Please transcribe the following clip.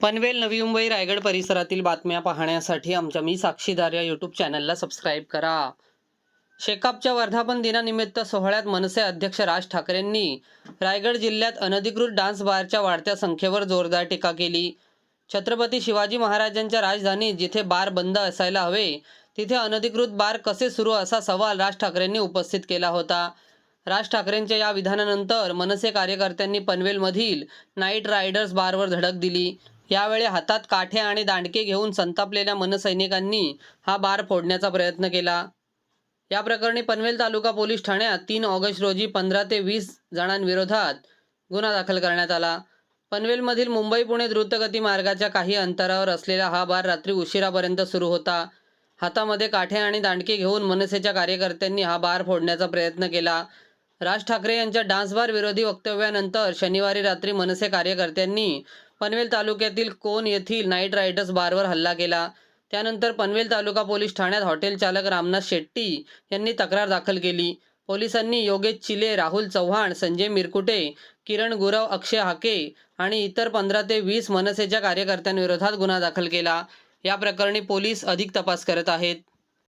पनवेल नवी मुंबई रायगड परिसरातील बातम्या पाहण्यासाठी आमच्या मी साक्षीदार या यूट्यूब चॅनलला सबस्क्राईब करा. शेकापच्या वर्धापन दिनानिमित्त सोहळ्यात मनसे अध्यक्ष राज ठाकरेंनी रायगड जिल्ह्यात अनधिकृत डान्स बारच्या वाढत्या संख्येवर जोरदार टीका केली. छत्रपती शिवाजी महाराजांच्या राजधानीत जिथे बार बंद असायला हवे तिथे अनधिकृत बार कसे सुरू असा सवाल राज ठाकरेंनी उपस्थित केला होता. राज ठाकरेंच्या या विधानानंतर मनसे कार्यकर्त्यांनी पनवेलमधील नाईट रायडर्स बारवर धडक दिली. यावेळी हातात काठे आणि दांडके घेऊन संतापलेल्या मनसैनिकांनी हा बार फोडण्याचा प्रयत्न केला. या प्रकरणी पनवेल तालुका पोलीस ठाण्यात तीन ऑगस्ट रोजी पंधरा ते वीस जणांविरोधात गुन्हा दाखल करण्यात आला. पनवेलमधील मुंबई पुणे द्रुतगती मार्गाच्या काही अंतरावर असलेला हा बार रात्री उशिरापर्यंत सुरू होता. हातामध्ये काठे आणि दांडके घेऊन मनसेच्या कार्यकर्त्यांनी हा बार फोडण्याचा प्रयत्न केला. राज ठाकरे यांच्या डान्सबार विरोधी वक्तव्यानंतर शनिवारी रात्री मनसे कार्यकर्त्यांनी पनवेल तालुक्यातील कोन येथील नाईट रायडर्स बारवर हल्ला केला? त्यानंतर पनवेल तालुका पोलीस ठाण्यात हॉटेल चालक रामनाथ शेट्टी यांनी तक्रार दाखल केली. पोलिसांनी योगेश चिले राहुल चव्हाण संजय मिरकुटे किरण गुरव अक्षय हाके आणि इतर पंधरा ते वीस मनसेच्या कार्यकर्त्यांविरोधात गुन्हा दाखल केला. या प्रकरणी पोलीस अधिक तपास करत आहेत.